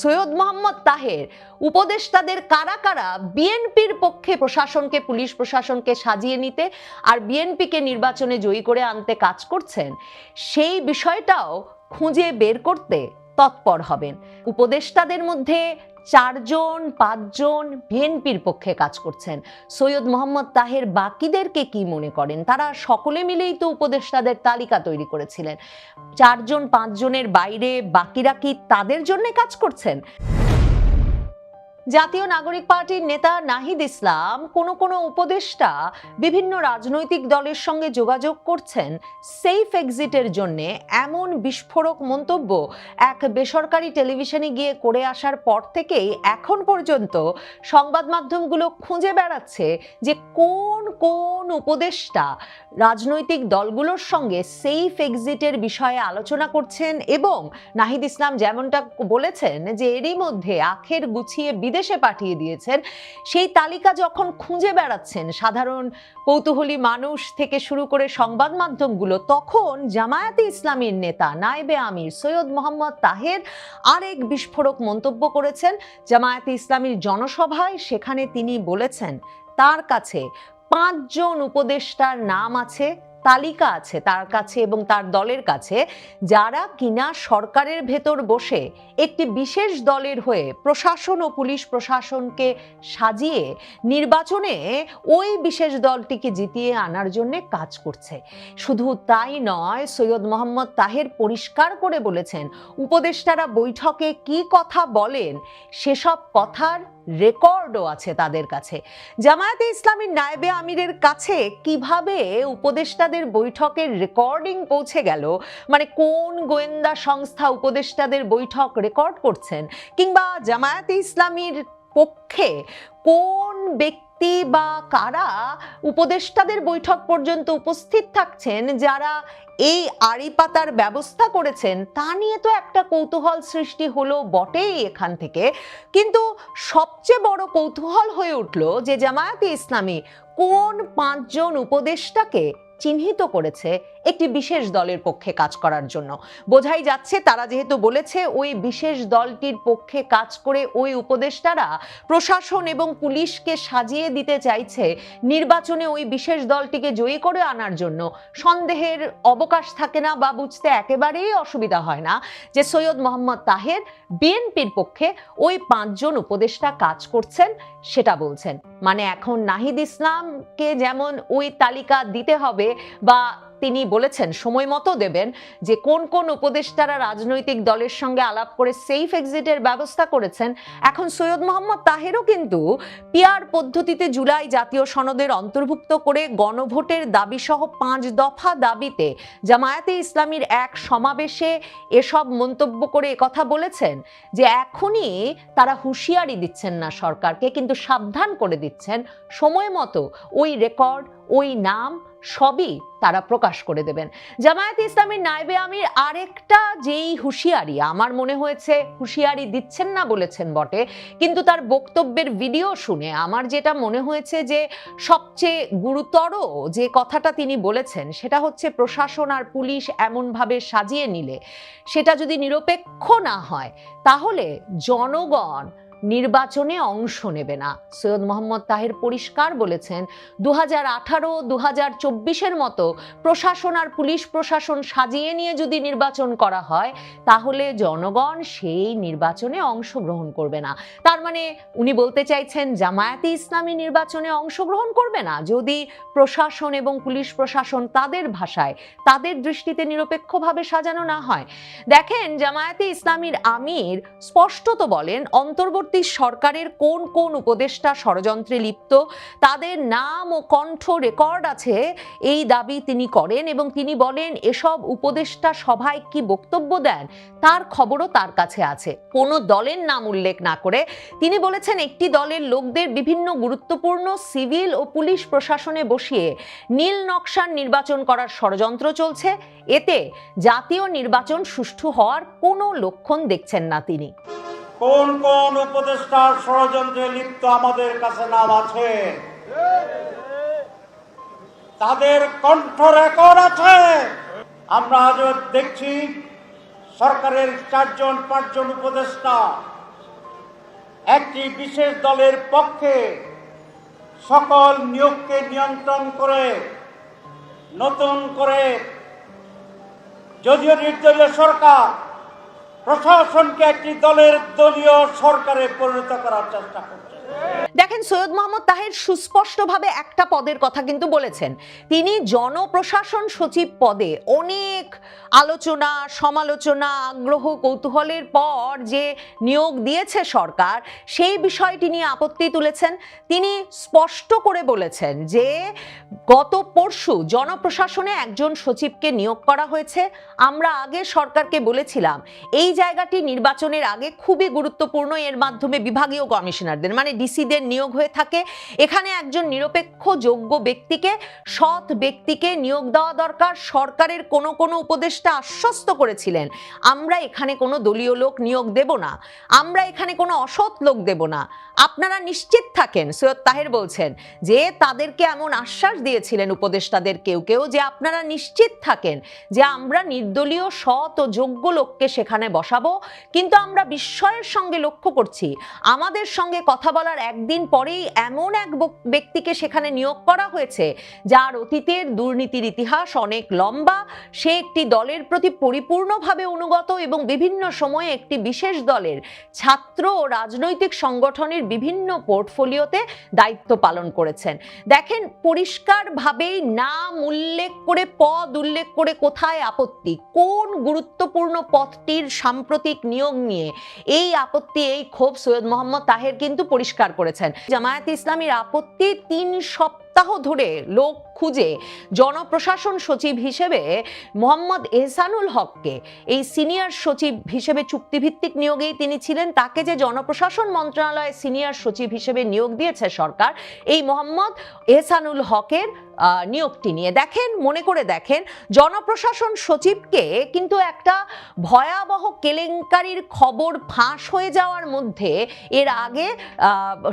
সৈয়দ মোহাম্মদ তাহের, উপদেষ্টাদের কারা কারা বিএনপির পক্ষে প্রশাসনকে, পুলিশ প্রশাসনকে সাজিয়ে নিতে আর বিএনপিকে নির্বাচনে জয়ী করে আনতে কাজ করছেন, সেই বিষয়টাও খুঁজে বের করতে তৎপর হবেন। উপদেষ্টাদের মধ্যে চারজন, পাঁচজন বিএনপির পক্ষে কাজ করছেন। সৈয়দ মোহাম্মদ তাহের বাকিদেরকে কি মনে করেন? তারা সকলে মিলেই তো উপদেষ্টাদের তালিকা তৈরি করেছিলেন। চারজন, পাঁচজনের বাইরে বাকিরা কি তাদের জন্য কাজ করছেন? জাতীয় নাগরিক পার্টির নেতা নাহিদ ইসলাম কোনো কোনো উপদেষ্টা বিভিন্ন রাজনৈতিক দলের সঙ্গে যোগাযোগ করছেন সেফ এক্সিটের জন্য। এমন বিস্ফোরক মন্তব্য এক বেসরকারি টেলিভিশনে গিয়ে করে আসার পর থেকেই এখন পর্যন্ত সংবাদ মাধ্যমগুলো খুঁজে বেড়াচ্ছে যে কোন কোন উপদেষ্টা রাজনৈতিক দলগুলোর সঙ্গে সেফ এক্সিটের বিষয়ে আলোচনা করছেন এবং নাহিদ ইসলাম যেমনটা বলেছেন যে এরই মধ্যে আখের গুছিয়ে বিদেশে পাঠিয়ে দিয়েছেন। সেই তালিকা যখন খুঁজে বেড়াচ্ছেন সাধারণ কৌতূহলী মানুষ থেকে শুরু করে সংবাদ মাধ্যমগুলো, তখন জামায়াতে ইসলামীর নেতা নাইবে আমির সৈয়দ মোহাম্মদ তাহের আরেক বিস্ফোরক মন্তব্য করেছেন। জামায়াতে ইসলামীর জনসভায় সেখানে তিনি বলেছেন, তার কাছে পাঁচজন উপদেষ্টার নাম আছে তালিকা আছে তার কাছে এবং তার দলের কাছে, যারা কিনা সরকারের ভেতর বসে একটি বিশেষ দলের হয়ে প্রশাসন ও পুলিশ প্রশাসনকে সাজিয়ে নির্বাচনে ওই বিশেষ দলটিকে জিতিয়ে আনার জন্য কাজ করছে। শুধু তাই নয়, সৈয়দ মোহাম্মদ তাহের পরিষ্কার করে বলেছেন, উপদেষ্টারা বৈঠকে কি কথা বলেন, সেসব কথার রেকর্ডও আছে তাদের কাছে। জামায়াতে ইসলামীর নায়েবে আমিরের কাছে কীভাবে উপদেষ্টাদের বৈঠকের রেকর্ডিং পৌঁছে গেল? মানে কোন গোয়েন্দা সংস্থা উপদেষ্টাদের বৈঠক রেকর্ড করছেন? কিংবা জামায়াতে ইসলামীর পক্ষে কোন ব্যক্তি বা কারা উপদেষ্টাদের বৈঠক পর্যন্ত উপস্থিত থাকছেন, যারা এই আড়ি পাতার ব্যবস্থা করেছেন, তা নিয়ে তো একটা কৌতূহল সৃষ্টি হলো বটেই এখান থেকে। কিন্তু সবচেয়ে বড় কৌতূহল হয়ে উঠল যে জামায়াতে ইসলামী কোন পাঁচজন উপদেষ্টাকে চিহ্নিত করেছে একটি বিশেষ দলের পক্ষে কাজ করার জন্য। বোঝাই যাচ্ছে তারা যেহেতু বলেছে ওই বিশেষ দলটির পক্ষে কাজ করে ওই উপদেষ্টারা প্রশাসন এবং পুলিশকে সাজিয়ে দিতে চাইছে, নির্বাচনে ওই বিশেষ দলটিকে জয়ী করে আনার জন্য। সন্দেহের অবকাশ থাকে না বা বুঝতে একেবারেই অসুবিধা হয় না যে সৈয়দ মোহাম্মদ তাহের বিএনপির পক্ষে ওই পাঁচজন উপদেষ্টা কাজ করছেন সেটা বলছেন। মানে এখন নাহিদ ইসলামকে যেমন ওই তালিকা দিতে হবে বা তিনি বলেছেন, সময় মতো দেবেন যে কোন কোন উপদেষ্টারা রাজনৈতিক দলের সঙ্গে আলাপ করে সেফ এক্সিটের ব্যবস্থা করেছেন। এখন সৈয়দ মোহাম্মদ তাহেরও কিন্তু পিয়ার পদ্ধতিতে জুলাই জাতীয় সনদের অন্তর্ভুক্ত করে গণভোটের দাবি সহ পাঁচ দফা দাবিতে জামায়াতে ইসলামীর এক সমাবেশে এসব মন্তব্য করে কথা বলেছেন যে এখনই তারা হুঁশিয়ারি দিচ্ছেন না সরকারকে, কিন্তু সাবধান করে দিচ্ছেন। সময় মতো ওই রেকর্ড, ওই নাম সবই তারা প্রকাশ করে দেবেন। জামায়াত ইসলামীর নাইবে আমির আরেকটা যেই হুঁশিয়ারি, আমার মনে হয়েছে হুঁশিয়ারি দিচ্ছেন না বলেছেন বটে, কিন্তু তার বক্তব্যের ভিডিও শুনে আমার যেটা মনে হয়েছে যে সবচেয়ে গুরুতর যে কথাটা তিনি বলেছেন, সেটা হচ্ছে প্রশাসন আর পুলিশ এমনভাবে সাজিয়ে নিলে, সেটা যদি নিরপেক্ষ না হয়, তাহলে জনগণ নির্বাচনে অংশ নেবে না। সৈয়দ মোহাম্মদ তাহের পরিষ্কার বলেছেন দু হাজার আঠারো দু হাজার চব্বিশের মতো প্রশাসন আর পুলিশ প্রশাসন সাজিয়ে নিয়ে যদি নির্বাচন করা হয়, তাহলে জনগণ সেই নির্বাচনে অংশগ্রহণ করবে না। তার মানে উনি বলতে চাইছেন, জামায়াতে ইসলামী নির্বাচনে অংশগ্রহণ করবে না। যদি প্রশাসন এবং পুলিশ প্রশাসন তাদের ভাষায়, তাদের দৃষ্টিতে নিরপেক্ষভাবে সাজানো না হয়। দেখেন, জামায়াতে ইসলামীর আমির স্পষ্টত বলেন, অন্তর্বর্তী সরকারের কোন কোন উপদেষ্টা ষড়যন্ত্রে লিপ্ত, তাদের নাম ও কণ্ঠ রেকর্ড আছে, এই দাবি তিনি করেন এবং তিনি বলেন, এসব উপদেষ্টা সভায় কি বক্তব্য দেন, তার খবরও তার কাছে আছে। কোনো দলের নাম উল্লেখ না করে তিনি বলেছেন, একটি দলের লোকদের বিভিন্ন গুরুত্বপূর্ণ সিভিল ও পুলিশ প্রশাসনে বসিয়ে নীল নকশার নির্বাচন করার ষড়যন্ত্র চলছে। এতে জাতীয় নির্বাচন সুষ্ঠু হওয়ার কোনো লক্ষণ দেখছেন না তিনি। কোন কোন উপদেষ্টার ষড়যন্ত্রে লিপ্ত আমাদের কাছে নাম আছে? তাদের কণ্ঠ রেকর্ড আছে। আমরা আজ দেখছি সরকারের চারজন, পাঁচজন উপদেষ্টা একটি বিশেষ দলের পক্ষে সকল নিয়োগকে নিয়ন্ত্রণ করে, নতুন করে, যদিও নির্দলীয় সরকার প্রশাসনকে একটি দলের দলীয় সরকারে পরিণত করার চেষ্টা করছে। দেখেন, সৈয়দ মোহাম্মদ তাহের সুস্পষ্টভাবে একটা পদের কথা কিন্তু বলেছেন। তিনি জনপ্রশাসন সচিব পদে অনেক আলোচনা, সমালোচনা, আগ্রহ, কৌতূহলের পর যে নিয়োগ দিয়েছে সরকার, সেই বিষয়টি নিয়ে আপত্তি তুলেছেন। তিনি স্পষ্ট করে বলেছেন যে, গত পরশু জনপ্রশাসনে একজন সচিবকে নিয়োগ করা হয়েছে। আমরা আগে সরকারকে বলেছিলাম, এই জায়গাটি নির্বাচনের আগে খুবই গুরুত্বপূর্ণ। এর মাধ্যমে বিভাগীয় কমিশনারদের মানে ডিসিদের নিয়োগ হয়ে থাকে। এখানে একজন নিরপেক্ষ, যোগ্য ব্যক্তিকে, সৎ ব্যক্তিকে নিয়োগ দেওয়া দরকার। সরকারের কোনো কোনো উপদেষ্টা আশ্বস্ত করেছিলেন, আমরা এখানে কোনো দলীয় লোক নিয়োগ দেব না। আমরা এখানে কোনো অসৎ লোক দেব না। আপনারা নিশ্চিত থাকেন, সৈয়দ তাহের বলছেন, যে তাদেরকে এমন আশ্বাস দিয়েছিলেন উপদেষ্টাদের কেউ কেউ যে আপনারা নিশ্চিত থাকেন যে আমরা নির্দলীয়, সৎ ও যোগ্য লোককে সেখানে বসাবো। কিন্তু আমরা বিস্ময়ের সঙ্গে লক্ষ্য করছি। আমাদের সঙ্গে কথা বলার একদিন পরেই এমন এক ব্যক্তিকে সেখানে নিয়োগ করা হয়েছে, যার অতীতের দুর্নীতির ইতিহাস অনেক লম্বা। সে একটি দলের প্রতি পরিপূর্ণভাবে অনুগত এবং বিভিন্ন সময়ে একটি বিশেষ দলের ছাত্র ও রাজনৈতিক সংগঠনের বিভিন্ন পোর্টফোলিওতে দায়িত্ব পালন করেছেন। দেখেন, পরিষ্কারভাবেই নাম উল্লেখ করে, পদ উল্লেখ করে কোথায় আপত্তি, কোন গুরুত্বপূর্ণ পদটির সাম্প্রতিক নিয়োগ নিয়ে এই আপত্তি, এই ক্ষোভ সৈয়দ মোহাম্মদ তাহের কিন্তু পরিষ্কার করেছেন। জামায়াত ইসলামীর আপত্তি তিন সপ্তাহ ধরে লোক খুঁজে জনপ্রশাসন সচিব হিসেবে মোহাম্মদ এহসানুল হককে। এই সিনিয়র সচিব হিসেবে চুক্তিভিত্তিক নিয়োগেই তিনি ছিলেন। তাকে যে জনপ্রশাসন মন্ত্রণালয়ে সিনিয়র সচিব হিসেবে নিয়োগ দিয়েছে সরকার, এই মোহাম্মদ এহসানুল হকের নিয়োগটি নিয়ে দেখেন, মনে করে দেখেন, জনপ্রশাসন সচিবকে কিন্তু একটা ভয়াবহ কেলেঙ্কারির খবর ফাঁস হয়ে যাওয়ার মধ্যে এর আগে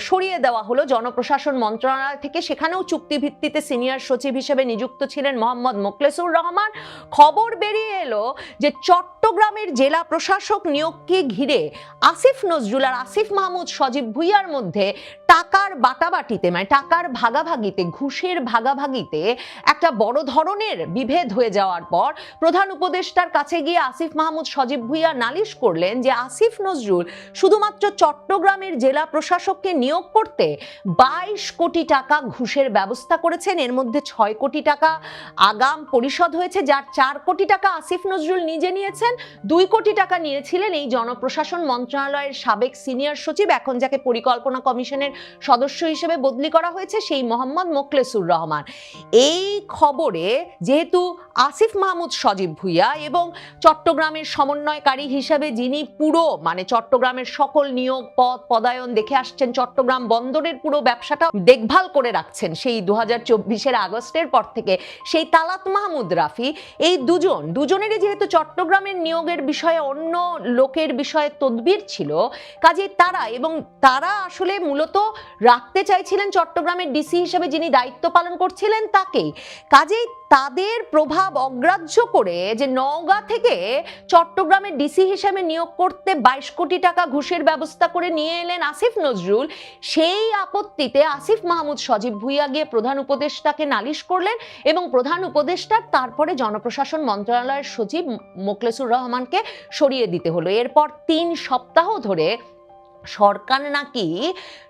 সরিয়ে দেওয়া হলো জনপ্রশাসন মন্ত্রণালয় থেকে। সেখানেও চুক্তিভিত্তিতে সিনিয়র সচিব হিসেবে নিযুক্ত ছিলেন মোহাম্মদ মোকলেসুর রহমান। খবর বেরিয়ে এলো যে চট্টগ্রামের জেলা প্রশাসক নিয়োগকে ঘিরে আসিফ নজরুল আর আসিফ মাহমুদ সজীব ভুইয়ার মধ্যে টাকার বাটাবাটিতে মানে টাকার ভাগাভাগিতে, ঘুষের ভাগাভাগিতে একটা বড় ধরনের বিভেদ হয়ে যাওয়ার পর প্রধান উপদেষ্টার কাছে গিয়ে আসিফ মাহমুদ সজীব ভুইয়া নালিশ করলেন যে আসিফ নজরুল শুধুমাত্র চট্টগ্রামের জেলা প্রশাসককে নিয়োগ করতে বাইশ কোটি টাকা ঘুষের ব্যবস্থা করেছেন। এর মধ্যে ছয় কোটি টাকা আগাম পরিশোধ হয়েছে, যার চার কোটি টাকা আসিফ নজরুল নিজে নিয়েছেন, দুই কোটি টাকা নিয়েছিলেন এই জনপ্রশাসন মন্ত্রণালয়ের সাবেক সিনিয়র সচিব, এখন যাকে পরিকল্পনা কমিশনের সদস্য হিসেবে বদলি করা হয়েছে সেই মোহাম্মদ মোকলেসুর রহমান। এই খবরে যেহেতু আসিফ মাহমুদ সজীব ভুইয়া এবং চট্টগ্রামের সমন্বয়কারী হিসাবে যিনি পুরো মানে চট্টগ্রামের সকল নিয়োগ, পদ, পদায়ন দেখে আসছেন, চট্টগ্রাম বন্দরের পুরো ব্যবসাটা দেখভাল করে রাখছেন সেই দু হাজার আগস্টের পর থেকে সেই তালাত মাহমুদ রাফি। এই দুজন, দুজনেরই যেহেতু চট্টগ্রামের নিয়োগের বিষয়ে অন্য লোকের বিষয়ে তদবির ছিল কাজে তারা এবং তারা আসলে মূলত রাখতে চাইছিলেন চট্টগ্রামের ডিসি হিসেবে যিনি দায়িত্ব পালন করছিলেন তাকেই কাজেই তাদের প্রভাব অগ্রাহ্য করে যে নওগাঁ থেকে চট্টগ্রামের ডিসি হিসেবে নিয়োগ করতে বাইশ কোটি টাকা ঘুষের ব্যবস্থা করে নিয়ে এলেন আসিফ নজরুল। সেই আপত্তিতে আসিফ মাহমুদ সজীব ভুইয়া গিয়ে প্রধান উপদেষ্টাকে নালিশ করলেন এবং প্রধান উপদেষ্টার তারপরে জনপ্রশাসন মন্ত্রণালয়ের সচিব মোকলেসুর রহমানকে সরিয়ে দিতে হলো। এরপর তিন সপ্তাহ ধরে সরকার নাকি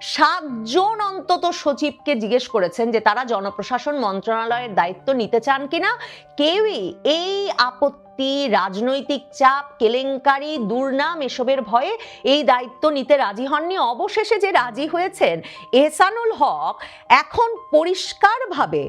সাতজন অন্তত সচিবকে জিজ্ঞেস করেছেন যে তারা জনপ্রশাসন মন্ত্রণালয়ের দায়িত্ব নিতে চান কিনা। কেউই এই আপত্তি, রাজনৈতিক চাপ, কেলেঙ্কারি, দুর্নাম এসবের ভয়ে এই দায়িত্ব নিতে রাজি হননি। অবশেষে যে রাজি হয়েছেন এহসানুল হক এখন পরিষ্কারভাবে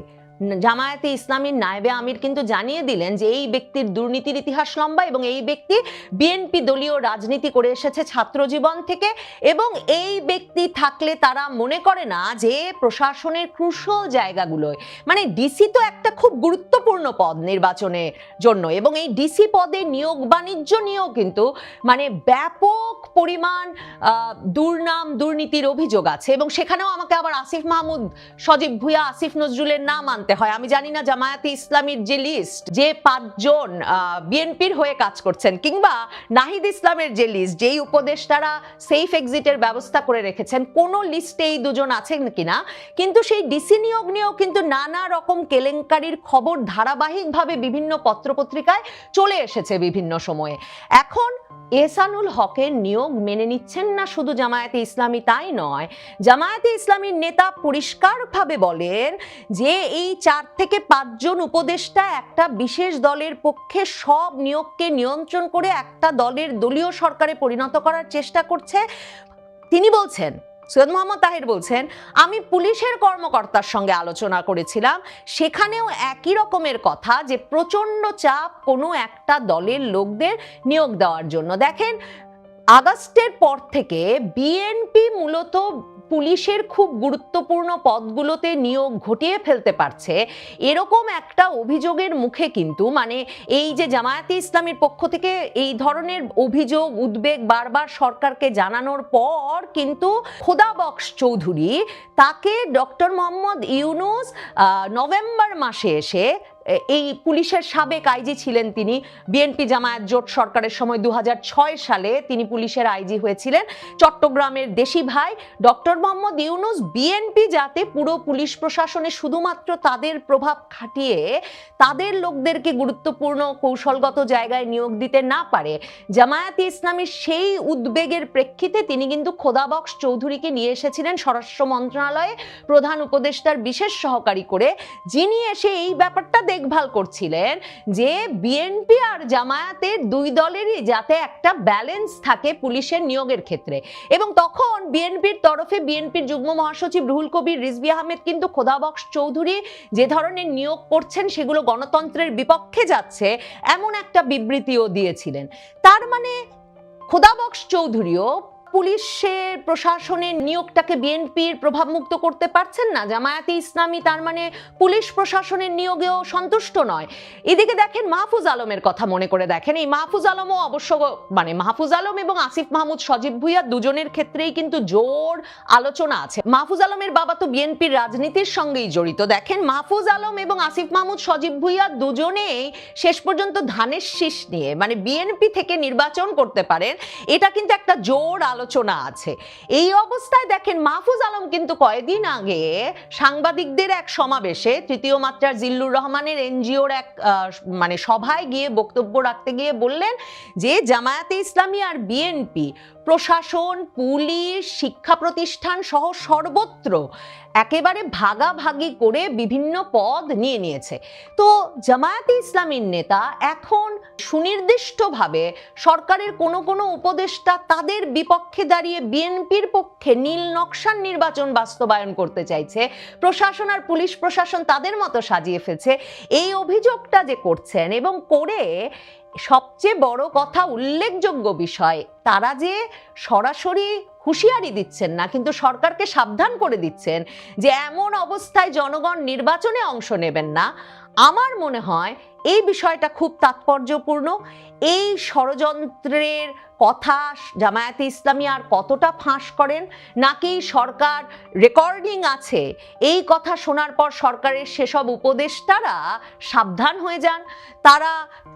জামায়াতে ইসলামীর নায়েবে আমির কিন্তু জানিয়ে দিলেন যে এই ব্যক্তির দুর্নীতির ইতিহাস লম্বা এবং এই ব্যক্তি বিএনপি দলীয় রাজনীতি করে এসেছে ছাত্র জীবন থেকে এবং এই ব্যক্তি থাকলে তারা মনে করে না যে প্রশাসনের ক্রুশল জায়গাগুলোয় মানে ডিসি তো একটা খুব গুরুত্বপূর্ণ পদ নির্বাচনের জন্য এবং এই ডিসি পদে নিয়োগ, বাণিজ্য নিয়েও কিন্তু মানে ব্যাপক পরিমাণ দুর্নাম, দুর্নীতির অভিযোগ আছে এবং সেখানেও আমাকে আবার আসিফ মাহমুদ, সজীব ভুইয়া, আসিফ নজরুলের নাম আনতে মানতে হয়। আমি জানি না জামায়াতে ইসলামীর যে লিস্ট যে পাঁচজন বিএনপির হয়ে কাজ করছেন কিংবা নাহিদ ইসলামের যে লিস্ট যেই উপদেষ্টারা সেফ এক্সিটের ব্যবস্থা করে রেখেছেন, কোন লিস্টে এই দুজন আছেন কিনা? কিন্তু সেই ডিসি নিয়োগ নিয়েও কিন্তু নানা রকম কেলেঙ্কারির খবর ধারাবাহিকভাবে বিভিন্ন পত্রপত্রিকায় চলে এসেছে বিভিন্ন সময়ে। এখন এহসানুল হকের নিয়োগ মেনে নিচ্ছেন না শুধু জামায়াতে ইসলামী তাই নয়, জামায়াতে ইসলামীর নেতা পরিষ্কারভাবে বলেন যে এই চার থেকে পাঁচজন উপদেষ্টা একটা বিশেষ দলের পক্ষে সব নিয়োগকে নিয়ন্ত্রণ করে একটা দলের দলীয় সরকারে পরিণত করার চেষ্টা করছে। তিনি বলছেন, সৈয়দ মোহাম্মদ তাহির বলছেন, আমি পুলিশের কর্মকর্তার সঙ্গে আলোচনা করেছিলাম, সেখানেও একই রকমের কথা যে প্রচণ্ড চাপ কোনো একটা দলের লোকদের নিয়োগ দেওয়ার জন্য। দেখেন, আগস্টের পর থেকে বিএনপি মূলত পুলিশের খুব গুরুত্বপূর্ণ পদগুলোতে নিয়োগ ঘটিয়ে ফেলতে পারছে। এরকম একটা অভিযোগের মুখে কিন্তু মানে এই যে জামায়াতে ইসলামের পক্ষ থেকে এই ধরনের অভিযোগ, উদ্বেগ বারবার সরকারকে জানানোর পর কিন্তু খোদা বক্স চৌধুরী তাকে ডক্টর মোহাম্মদ ইউনুস নভেম্বর মাসে এসে এই পুলিশের সাবেক আইজি ছিলেন তিনি। বিএনপি জামায়াত জোট সরকারের সময় দু হাজার ছয় সালে তিনি পুলিশের আইজি হয়েছিলেন। চট্টগ্রামের দেশি ভাই ডক্টর মোহাম্মদ ইউনুস বিএনপি যাতে পুরো পুলিশ প্রশাসনে শুধুমাত্র তাদের প্রভাব খাটিয়ে তাদের লোকদেরকে গুরুত্বপূর্ণ কৌশলগত জায়গায় নিয়োগ দিতে না পারে। জামায়াতে ইসলামের সেই উদ্বেগের প্রেক্ষিতে তিনি কিন্তু খোদাবক্স চৌধুরীকে নিয়ে এসেছিলেন স্বরাষ্ট্র মন্ত্রণালয়ে প্রধান উপদেষ্টার বিশেষ সহকারী করে। যিনি এসে এই ব্যাপারটা দেখভাল করছিলেন যে বিএনপি আর জামায়াতের দুই দলেরই যাতে একটা ব্যালেন্স থাকে পুলিশের নিয়োগের ক্ষেত্রে। এবং তখন বিএনপির তরফে বিএনপির যুগ্ম মহাসচিব রুহুল কবির রিজবি আহমেদ কিন্তু খোদাবক্স চৌধুরী যে ধরনের নিয়োগ করছেন সেগুলো গণতন্ত্রের বিপক্ষে যাচ্ছে এমন একটা বিবৃতিও দিয়েছিলেন। তার মানে খোদাবক্স চৌধুরীও পুলিশের প্রশাসনের নিয়োগটাকে বিএনপির প্রভাবমুক্ত করতে পারছেন না? জামায়াতে ইসলামী তার মানে পুলিশ প্রশাসনের নিয়োগেও সন্তুষ্ট নয়। এদিকে দেখেন মাহফুজ আলমের কথা মনে করে দেখেন। এই মাহফুজ আলমও অবশ্য মানে মাহফুজ আলম এবং আসিফ মাহমুদ সজীব ভুইয়া দুজনের ক্ষেত্রেই কিন্তু জোর আলোচনা আছে। মাহফুজ আলমের বাবা তো বিএনপির রাজনীতির সঙ্গেই জড়িত। দেখেন মাহফুজ আলম এবং আসিফ মাহমুদ সজীব ভুইয়া দুজনেই শেষ পর্যন্ত ধানের শীষ নিয়ে মানে বিএনপি থেকে নির্বাচন করতে পারেন। এটা কিন্তু একটা জোর আলোচনা আছে। এই অবস্থায় দেখেন মাহফুজ আলম কিন্তু কয়েকদিন আগে সাংবাদিকদের এক সমাবেশে তৃতীয় মাত্রার জিল্লুর রহমানের এনজিওর এক মানে সভায় গিয়ে বক্তব্য রাখতে গিয়ে বললেন যে, জামায়াতে ইসলামী আর বিএনপি প্রশাসন, পুলিশ, শিক্ষা প্রতিষ্ঠান সহ সর্বত্র একেবারে ভাগাভাগি করে বিভিন্ন পদ নিয়ে নিয়েছে। তো জামায়াতে ইসলামীর নেতা এখন সুনির্দিষ্টভাবে সরকারের কোনো কোনো উপদেষ্টা তাদের বিপক্ষে দাঁড়িয়ে বিএনপির পক্ষে নীল নকশার নির্বাচন বাস্তবায়ন করতে চাইছে। প্রশাসন আর পুলিশ প্রশাসন তাদের মতো সাজিয়ে ফেলছে। এই অভিযোগটা যে করছেন এবং করে সবচেয়ে বড় কথা উল্লেখযোগ্য বিষয়, তারা যে সরাসরি হুঁশিয়ারি দিচ্ছেন না, কিন্তু সরকারকে সাবধান করে দিচ্ছেন যে এমন অবস্থায় জনগণ নির্বাচনে অংশ নেবেন না। আমার মনে হয় এই বিষয়টা খুব তাৎপর্যপূর্ণ। এই ষড়যন্ত্রের কথা জামায়াতে ইসলামী আর কতটা ফাঁস করেন, নাকি সরকার রেকর্ডিং আছে, এই কথা শোনার পর সরকারের সেসব উপদেষ্টারা সাবধান হয়ে যান। তারা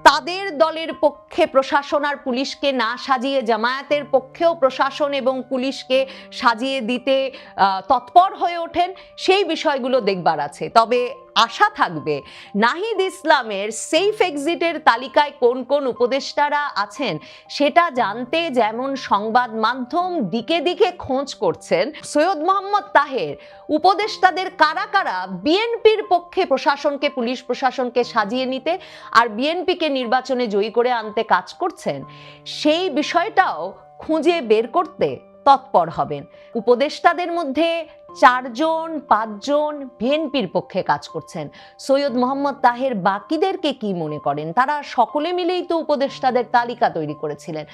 তাদের দলের পক্ষে প্রশাসন আর পুলিশকে না সাজিয়ে, জামায়াতের পক্ষেও প্রশাসন এবং পুলিশকে সাজিয়ে দিতে তৎপর হয়ে ওঠেন। সেই বিষয়গুলো দেখবার আছে। তবে আশা থাকবে, নাহিদ ইসলামের সেফ এক্সিটের তালিকায় কোন কোন উপদেষ্টারা আছেন সেটা জানতে যেমন সংবাদ মাধ্যম দিকে দিকে খোঁজ করছেন সৈয়দ মোহাম্মদ তাহের, উপদেষ্টাদের কারা কারা বিএনপির পক্ষে প্রশাসনকে, পুলিশ প্রশাসনকে সাজিয়ে নিতে আর বিএনপিকে নির্বাচনে জয়ী করে আনতে কাজ করছেন, সেই বিষয়টাও খুঁজে বের করতে তৎপর হবেন। উপদেষ্টাদের মধ্যে চারজন, পাঁচজন বিএনপির পক্ষে কাজ করছেন। সৈয়দ মোহাম্মদ তাহের বাকিদেরকে কি মনে করেন? তারা সকলে মিলেই তো উপদেষ্টাদের তালিকা তৈরি করেছিলেন।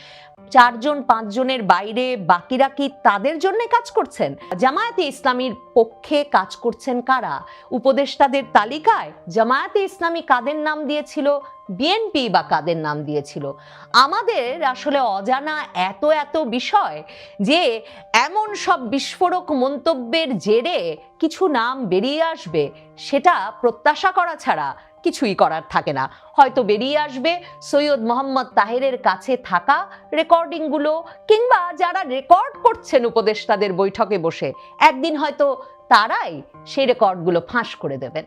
চারজন, পাঁচজনের বাইরে বাকিরা কি তাদের জন্য কাজ করছেন? জামায়াতে ইসলামীর পক্ষে কাজ করছেন কারা? উপদেষ্টাদের তালিকায় জামায়াতে ইসলামী কাদের নাম দিয়েছিল? বিএনপি বা কাদের নাম দিয়েছিল? আমাদের আসলে অজানা এত এত বিষয় যে এমন সব বিস্ফোরক মন্তব্যের তদন্তের জেরে কিছু নাম বেরিয়ে আসবে, সেটা প্রত্যাশা করা ছাড়া কিছুই করার থাকে না। হয়তো বেরিয়ে আসবে সৈয়দ মোহাম্মদ তাহেরের কাছে থাকা রেকর্ডিংগুলো, কিংবা যারা রেকর্ড করছেন উপদেষ্টাদের বৈঠকে বসে, একদিন হয়তো তারাই সেই রেকর্ডগুলো ফাঁস করে দেবেন।